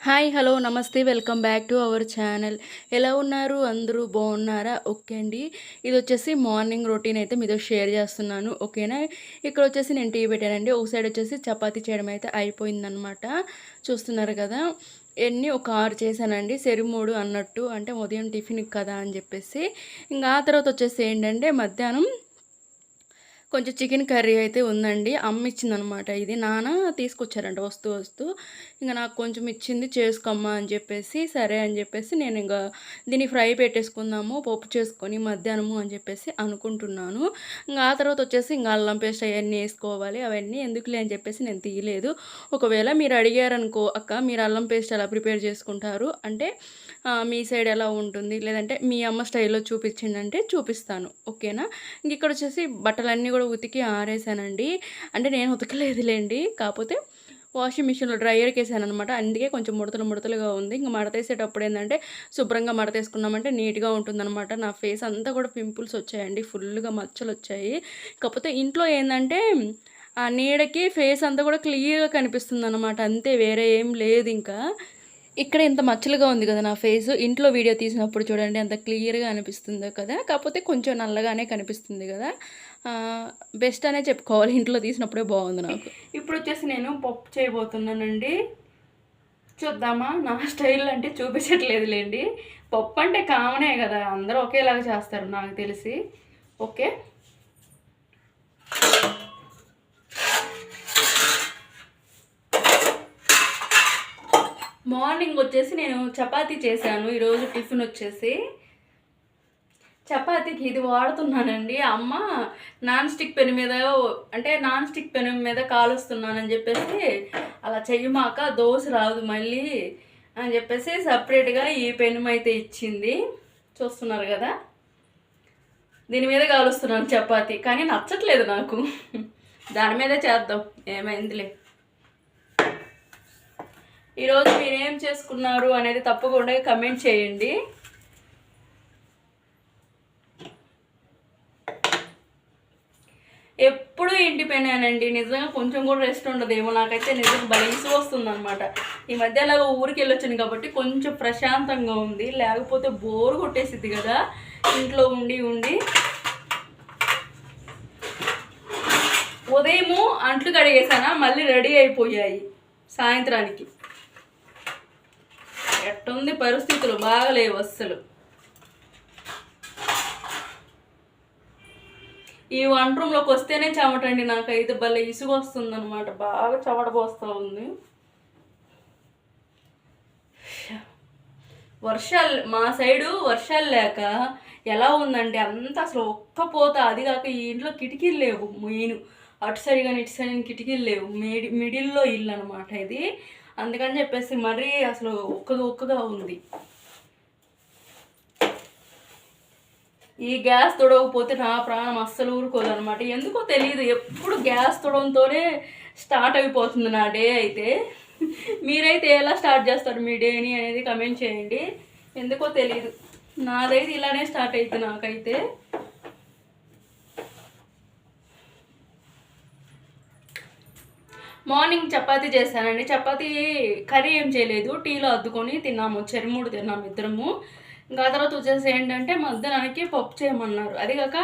Hi hello నమస్తే welcome back to our channel. ఎలా ఉన్నారు? అందరూ బాగున్నారా? ఓకే అండి. ఇది వచ్చేసి మార్నింగ్ రొటీన్ అయితే మీతో షేర్ చేస్తున్నాను. ఓకేనా? ఇక్కడ వచ్చేసి నేను టీ పెట్టానండి. ఒక సైడ్ వచ్చేసి చపాతీ చేయడం అయితే అయిపోయిందనమాట చూస్తున్నారు కదా? ఎన్ని ఒక ఆరు చేశానండి. సెరి మూడు అన్నట్టు. అంటే ఉదయం టిఫిన్ కదా అని చెప్పేసి. ఇంకా ఆ తర్వాత వచ్చేసి ఏంటంటే మధ్యాహ్నం కొంచెం చికెన్ కర్రీ అయితే ఉందండి. అమ్మ ఇచ్చిందనమాట ఇది. నాన్న తీసుకొచ్చారంట వస్తూ వస్తూ. ఇంకా నాకు కొంచెం ఇచ్చింది చేసుకోమ్మా అని చెప్పేసి సరే అని చెప్పేసి నేను ఇంకా దీన్ని ఫ్రై పెట్టేసుకుందాము పప్పు చేసుకొని మధ్యాహ్నము అని చెప్పేసి అనుకుంటున్నాను. ఇంకా ఆ తర్వాత వచ్చేసి ఇంకా అల్లం పేస్ట్ అవన్నీ వేసుకోవాలి. అవన్నీ ఎందుకులే అని చెప్పేసి నేను తీయలేదు. ఒకవేళ మీరు అడిగారనుకో అక్క మీరు అల్లం పేస్ట్ ఎలా ప్రిపేర్ చేసుకుంటారు? అంటే మీ సైడ్ ఎలా ఉంటుంది? లేదంటే మీ అమ్మ స్టైల్లో చూపించండి అంటే చూపిస్తాను. ఓకేనా? ఇంక ఇక్కడ వచ్చేసి బట్టలన్నీ కూడా ఉతికి ఆరేసానండి. అంటే నేను ఉతకలేదులేండి. కాకపోతే వాషింగ్ మిషన్లో డ్రైయర్కి వేసాను అనమాట అందుకే కొంచెం ముడతలు ముడతలుగా ఉంది. ఇంకా మడతేసేటప్పుడు ఏంటంటే శుభ్రంగా మడతేసుకున్నామంటే నీట్గా ఉంటుందన్నమాట. నా ఫేస్ అంతా కూడా పింపుల్స్ వచ్చాయండి. ఫుల్గా మచ్చలు వచ్చాయి కాకపోతే ఇంట్లో ఏంటంటే ఆ నీడకి ఫేస్ అంతా కూడా క్లియర్గా కనిపిస్తుంది అనమాట అంతే వేరే ఏం లేదు ఇంకా ఇక్కడ ఇంత మచ్చలుగా ఉంది కదా నా ఫేస్. ఇంట్లో వీడియో తీసినప్పుడు చూడండి అంత క్లియర్గా అనిపిస్తుందో కదా. కాకపోతే కొంచెం నల్లగానే కనిపిస్తుంది కదా. బెస్ట్ అనే చెప్పుకోవాలి. ఇంట్లో తీసినప్పుడే బాగుంది నాకు. ఇప్పుడు వచ్చేసి నేను పప్పు చేయబోతున్నానండి. చూద్దామా? నా స్టైల్ అంటే చూపించట్లేదులేండి. పప్పు అంటే కామనే కదా. అందరూ ఒకేలాగా చేస్తారు నాకు తెలిసి. ఓకే? మార్నింగ్ వచ్చేసి నేను చపాతీ చేశాను. ఈరోజు టిఫిన్ వచ్చేసి చపాతీకి ఇది వాడుతున్నానండి. అమ్మ నాన్ స్టిక్ పెను మీద అంటే నాన్ స్టిక్ పెను మీద కాలుస్తున్నానని చెప్పేసి అలా చెయ్యమాక దోశ రాదు మళ్ళీ అని చెప్పేసి సపరేట్గా ఈ పెను అయితే ఇచ్చింది. చూస్తున్నారు కదా? దీని మీద కాలుస్తున్నాను చపాతి. కానీ నచ్చట్లేదు నాకు. దాని మీదే చేద్దాం. ఏమైందిలే. ఈరోజు మీరేం చేసుకున్నారు అనేది తప్పకుండా కమెంట్ చేయండి. ఎప్పుడు నిజంగా కొంచెం కూడా రెస్ట్ ఉండదేమో. నాకైతే నిజంగా బలిసి వస్తుంది అనమాట ఈ మధ్య అలాగ ఊరికి వెళ్ళొచ్చాను కాబట్టి కొంచెం ప్రశాంతంగా ఉంది. లేకపోతే బోర్ కొట్టేసిద్ది కదా. ఇంట్లో ఉండి ఉండి. ఉదయము అంట్లు కడిగేసానా మళ్ళీ రెడీ అయిపోయాయి సాయంత్రానికి. ఎట్టుంది పరిస్థితులు? బాగలేవు అస్సలు. ఈ వంట రూమ్లోకి వస్తేనే చెమటండి అయితే భలే ఇసుగు వస్తుంది అనమాట బాగా చెమట పోస్తూ ఉంది. వర్షాలు మా సైడు వర్షాలు లేక ఎలా ఉందంటే అంతా అసలు ఒక్క పోత అది కాక ఈ ఇంట్లో కిటికీలు లేవు. మెయిన్ అటు సైడ్ కానీ ఇటు సైడ్ కిటికీలు లేవు. మిడి మిడిల్లో ఇల్లు అనమాట ఇది. అందుకని చెప్పేసి మరీ అసలు ఒక్కగా ఒక్కగా ఉంది. ఈ గ్యాస్ తొడవకపోతే నా ప్రాణం అస్సలు ఊరుకోదు అనమాట ఎందుకో తెలియదు ఎప్పుడు గ్యాస్ తొడవంతోనే స్టార్ట్ అయిపోతుంది నా డే అయితే. మీరైతే ఎలా స్టార్ట్ చేస్తారు మీ డేని అనేది కమెంట్ చేయండి. ఎందుకో తెలియదు నాదైతే ఇలానే స్టార్ట్ అవుతుంది నాకైతే. మార్నింగ్ చపాతీ చేశానండి. చపాతీ కర్రీ ఏం చేయలేదు. టీలో అద్దుకొని తిన్నాము. చెరుముడు తిన్నాము ఇద్దరము. ఇంకా ఆ తర్వాత వచ్చేసి ఏంటంటే మధ్యాహ్నానికి పప్పు చేయమన్నారు. అది కాక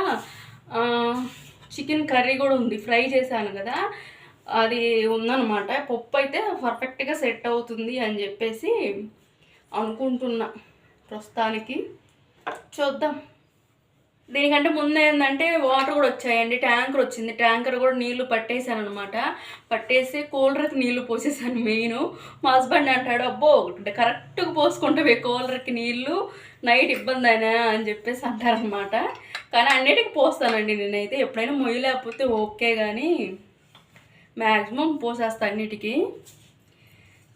చికెన్ కర్రీ కూడా ఉంది. ఫ్రై చేశాను కదా అది ఉందన్నమాట. పప్పు అయితే పర్ఫెక్ట్గా సెట్ అవుతుంది అని చెప్పేసి అనుకుంటున్నా ప్రస్తుతానికి. చూద్దాం. దీనికంటే ముందు ఏంటంటే వాటర్ కూడా వచ్చాయండి. ట్యాంకర్ వచ్చింది. ట్యాంకర్ కూడా నీళ్ళు పట్టేశాను అనమాట పట్టేసి కూలర్కి నీళ్ళు పోసేసాను మెయిన్. మా హస్బెండ్ అంటాడు అబ్బో కరెక్ట్గా పోసుకుంటే కూలర్కి నీళ్ళు. నైట్ ఇబ్బంది అయినా అని చెప్పేసి అంటారనమాట కానీ అన్నిటికి పోస్తానండి నేనైతే. ఎప్పుడైనా మొయ్యి లేకపోతే ఓకే కానీ మ్యాక్సిమం పోసేస్తా అన్నిటికీ.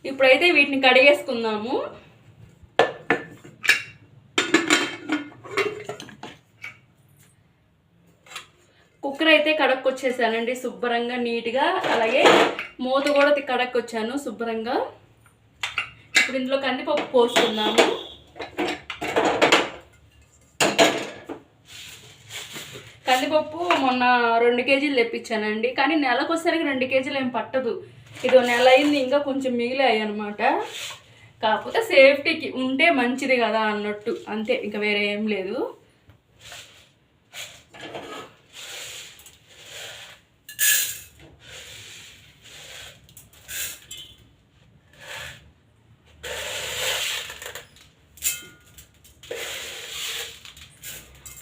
ఇప్పుడైతే వీటిని కడిగేసుకుందాము. కుక్కర్ అయితే కడక్కొచ్చేసానండి శుభ్రంగా నీట్గా. అలాగే మూత కూడా కడక్కొచ్చాను శుభ్రంగా. ఇప్పుడు ఇందులో కందిపప్పు పోసుకుందాము. కందిపప్పు మొన్న రెండు కేజీలు తెప్పించానండి. కానీ నెలకు వచ్చేసరికి రెండు కేజీలు ఏం పట్టదు. ఇదో నెల అయింది ఇంకా కొంచెం మిగిలాయి అనమాట కాకపోతే సేఫ్టీకి ఉంటే మంచిది కదా అన్నట్టు. అంతే ఇంకా వేరే ఏం లేదు.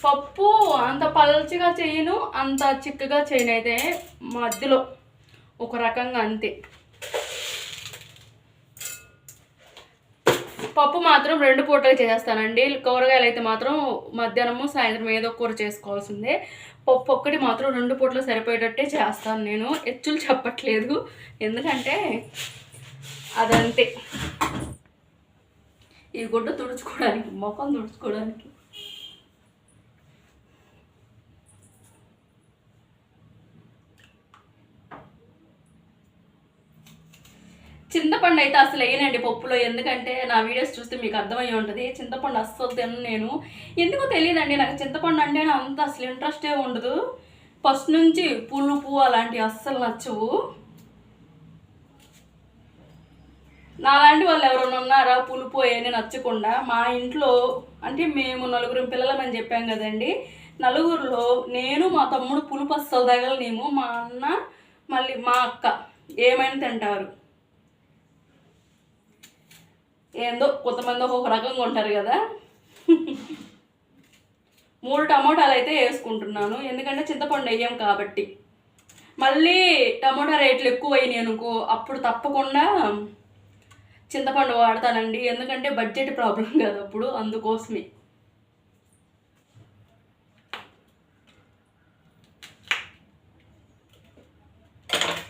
పప్పు అంత పల్చగా చేయను అంత చిక్కగా చేయను. అయితే మధ్యలో ఒక రకంగా అంతే. పప్పు మాత్రం రెండు పూటలు చేస్తానండి కూరగాయలు అయితే మాత్రం మధ్యాహ్నము సాయంత్రం ఏదో కూర చేసుకోవాల్సిందే. పప్పు ఒక్కటి మాత్రం రెండు పూటలు సరిపోయేటట్టే చేస్తాను నేను. ఎచ్చులు చెప్పట్లేదు. ఎందుకంటే అదంతే. ఈ గుడ్డ తుడుచుకోవడానికి ముఖం తుడుచుకోవడానికి. చింతపండు అయితే అసలు వేయనండి పప్పులో. ఎందుకంటే నా వీడియోస్ చూస్తే మీకు అర్థమయ్యి ఉంటుంది. చింతపండు అస్సలు తినను నేను. ఎందుకో తెలియదండి నాకు చింతపండు అంటే అంత అసలు ఇంట్రెస్టే ఉండదు. ఫస్ట్ నుంచి పులుపు అలాంటివి అస్సలు నచ్చవు. నాలాంటి వాళ్ళు ఎవరైనా ఉన్నారా? పులుపు అవన్నీ నచ్చకుండా మా ఇంట్లో అంటే మేము నలుగురు పిల్లలమని చెప్పాం కదండి. నలుగురిలో నేను మా తమ్ముడు పులుపు అస్సలు తగలనేమో మా అన్న మళ్ళీ మా అక్క ఏమైనా తింటారు. ఏందో కొంతమంది ఒక్కొక్క రకంగా ఉంటారు కదా. మూడు టమోటాలు అయితే వేసుకుంటున్నాను. ఎందుకంటే చింతపండు వేయం కాబట్టి. మళ్ళీ టమోటా రేట్లు ఎక్కువ అయినాయి అనుకో అప్పుడు తప్పకుండా చింతపండు వాడతానండి. ఎందుకంటే బడ్జెట్ ప్రాబ్లం కదా అప్పుడు అందుకోసమే.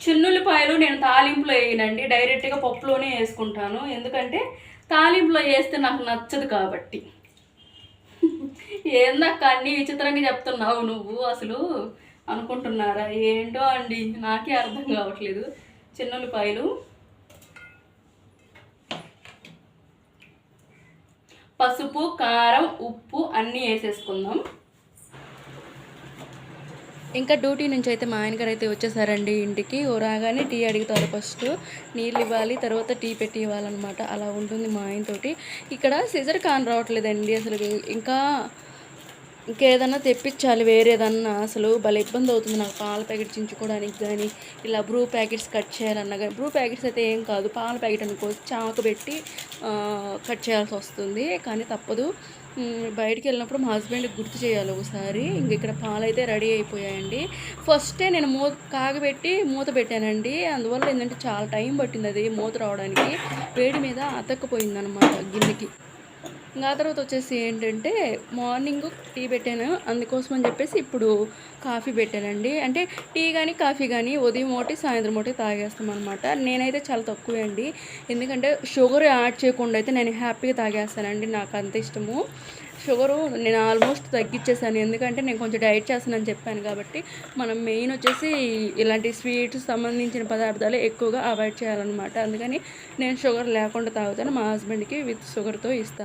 చిన్నుల్లిపాయలు నేను తాలింపులో వేయనండి. డైరెక్ట్గా పప్పులోనే వేసుకుంటాను. ఎందుకంటే తాలింపులో వేస్తే నాకు నచ్చదు కాబట్టి. ఏందక్క అన్ని విచిత్రంగా చెప్తున్నావు నువ్వు అసలు? అనుకుంటున్నారా? ఏంటో అండి నాకే అర్థం కావట్లేదు. చిన్నుల్లిపాయలు పసుపు కారం ఉప్పు అన్నీ వేసేసుకుందాం. ఇంకా డ్యూటీ నుంచి అయితే మా ఆయనగారు అయితే వచ్చేసారండి ఇంటికి. ఓ రాగానే టీ అడుగుతారు ఫస్ట్. నీళ్ళు ఇవ్వాలి తర్వాత టీ పెట్టి ఇవ్వాలన్నమాట. అలా ఉంటుంది మా ఆయనతోటి. ఇక్కడ సిజర్ కాన్ రావట్లేదండి అసలు. ఇంకా ఇంకేదన్నా తెప్పించాలి వేరేదన్నా. అసలు భలే ఇబ్బంది అవుతుంది నాకు పాల ప్యాకెట్ చించుకోవడానికి కానీ ఇలా బ్రూ ప్యాకెట్స్ కట్ చేయాలన్నా కానీ బ్రూ ప్యాకెట్స్ అయితే ఏం కాదు పాల ప్యాకెట్ అనుకో చాకు పెట్టి కట్ చేయాల్సి వస్తుంది. కానీ తప్పదు. బయటికి వెళ్ళినప్పుడు మా హస్బెండ్కి గుర్తు చేయాలి ఒకసారి. ఇంక ఇక్కడ పాలైతే రెడీ అయిపోయాయండి. ఫస్టే నేను మూత కాగబెట్టి మూత పెట్టానండి. అందువల్ల ఏంటంటే చాలా టైం పట్టింది అది మూత రావడానికి. వేడి మీద అతక్కపోయిందనమాట గిన్నెకి. ఇంకా ఆ తర్వాత వచ్చేసి ఏంటంటే మార్నింగ్ టీ పెట్టాను. అందుకోసం అని చెప్పేసి ఇప్పుడు కాఫీ పెట్టానండి. అంటే టీ కానీ కాఫీ కానీ ఉదయం ఒకటి సాయంత్రం ఒకటి తాగేస్తాం అనమాట నేనైతే చాలా తక్కువే అండి. ఎందుకంటే షుగర్ యాడ్ చేయకుండా అయితే నేను హ్యాపీగా తాగేస్తానండి. నాకు అంత ఇష్టము. షుగరు నేను ఆల్మోస్ట్ తగ్గించేసాను ఎందుకంటే నేను కొంచెం డైట్ చేస్తానని చెప్పాను కాబట్టి మనం మెయిన్ వచ్చేసి ఇలాంటి స్వీట్స్ సంబంధించిన పదార్థాలు ఎక్కువగా అవాయిడ్ చేయాలన్నమాట. అందుకని నేను షుగర్ లేకుండా తాగుతాను. మా హస్బెండ్కి విత్ షుగర్తో ఇస్తాను